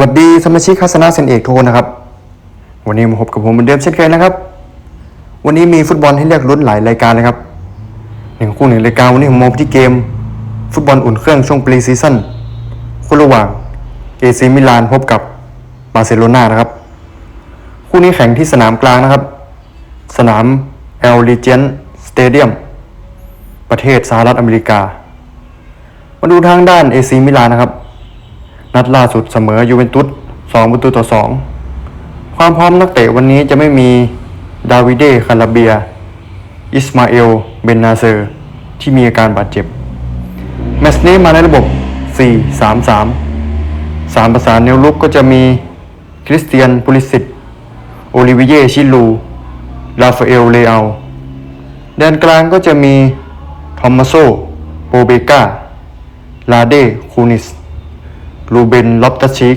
วัสดีสมาชิกคัสนาเซนเอกทุกคนนะครับ วันนี้มาพบกับผมเหมือนเดิมเช่นเคยนะครับ วันนี้มีฟุตบอลให้เลือกลุ้นหลายรายการเลยครับหนึ่งคู่หนึ่งรายการวันนี้ผมมองไปที่เกม ฟุตบอลอุ่นเครื่องช่วงปรีซีซั่นคู่ระหว่างเอซีมิลานพบกับบาร์เซโลนานะครับ คู่นี้แข่งที่สนามกลางนะครับ สนามเอลลีเจนสเตเดียมประเทศสหรัฐอเมริกา มาดูทางด้านเอซีมิลานนะครับ นัดล่าสุดเสมอยูเวนตุส2ประตูต่อ 2 ความพร้อมนักเตะวันนี้จะไม่มีดาวิเดคาราเบีย อิสมาเอล เบนนาเซอร์ ที่มีอาการบาดเจ็บ แมตช์นี้มาในระบบ 4-3-3 สามประสานแนวลุกก็จะมีคริสเตียนปุลิสิตโอลิวิเยชิลู ลาฟาเอล เลอาแดนกลางก็จะมีทอมมาโซ โปเบกาลาเด คูนิส รูเบน ลอปตัชิก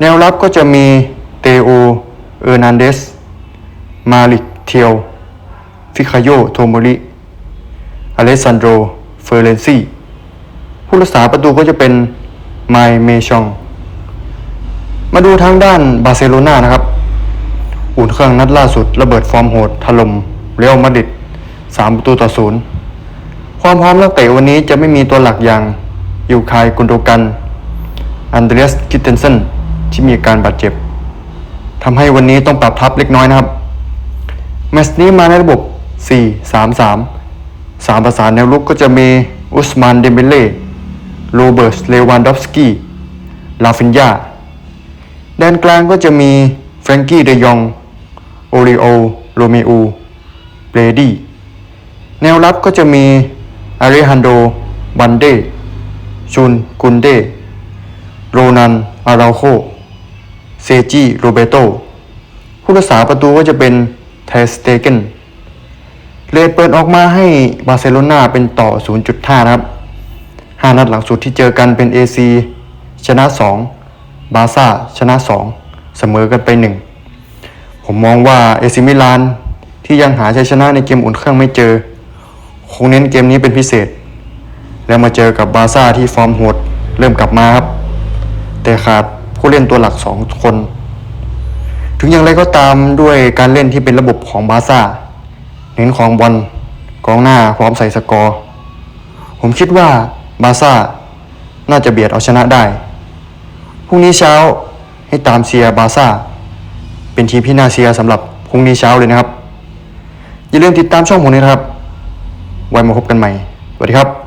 แนวรับก็จะมีเตโอ เออร์นันเดส มาลิก เทียว ฟิคาโย โทโมริ อเลสซานโดร เฟอร์เรนซีผู้รักษาประตูก็จะเป็นไมเมชอง มาดูทางด้านบาร์เซโลนานะครับ อุ่นเครื่องนัดล่าสุด ระเบิดฟอร์มโหดถล่มเรอัลมาดริด3ประตูต่อศูนย์ความพร้อมนักเตะวันนี้จะไม่มีตัวหลักอย่างยูคายกุนโดกัน อันเดรียสคิตเทนเซนที่มีอาการบาดเจ็บทำให้วันนี้ต้องปรับทัพเล็กน้อยนะครับ แมตช์นี้มาในระบบ 4-3-3สามประสานแนวรุกก็จะมีอุสมานเดมเบเล่โรเบิร์ตเลวานดอฟสกี้ลาฟินยาแดนกลางก็จะมีแฟรงกี้เดยองโอริโอโรเมโอเบรดี้แนวรับก็จะมีอาริฮันโดบันเดชุนกุนเด โรนัน อาราโค เซจิ โรเบโต ผู้รักษาประตูก็จะเป็นเทสเตเกนเลดเปิดออกมาให้บาร์เซโลนาเป็นต่อ 0.5 นะครับ 5 นัดหลังสุดที่เจอกันเป็น AC ชนะ 2 บาซ่าชนะ 2 เสมอกันไป 1 ผมมองว่าเอซิมิลานที่ยังหาชัยชนะในเกมอุ่นเครื่องไม่เจอ คงเน้นเกมนี้เป็นพิเศษ แล้วมาเจอกับบาซ่าที่ฟอร์มโหดเริ่มกลับมาครับ แต่ขาดผู้เล่นตัวหลัก2คน ถึงอย่างไรก็ตามด้วยการเล่นที่เป็นระบบของบาซ่า เน้นของบอลกองหน้าพร้อมใส่สกอร์ ผมคิดว่าบาซ่าน่าจะเบียดเอาชนะได้ พรุ่งนี้เช้าให้ตามเชียร์บาซ่า เป็นทีมที่น่าเชียร์สำหรับพรุ่งนี้เช้าเลยนะครับ อย่าลืมติดตามช่องผมด้นะครับ ไว้มาพบกันใหม่ สวัสดีครับ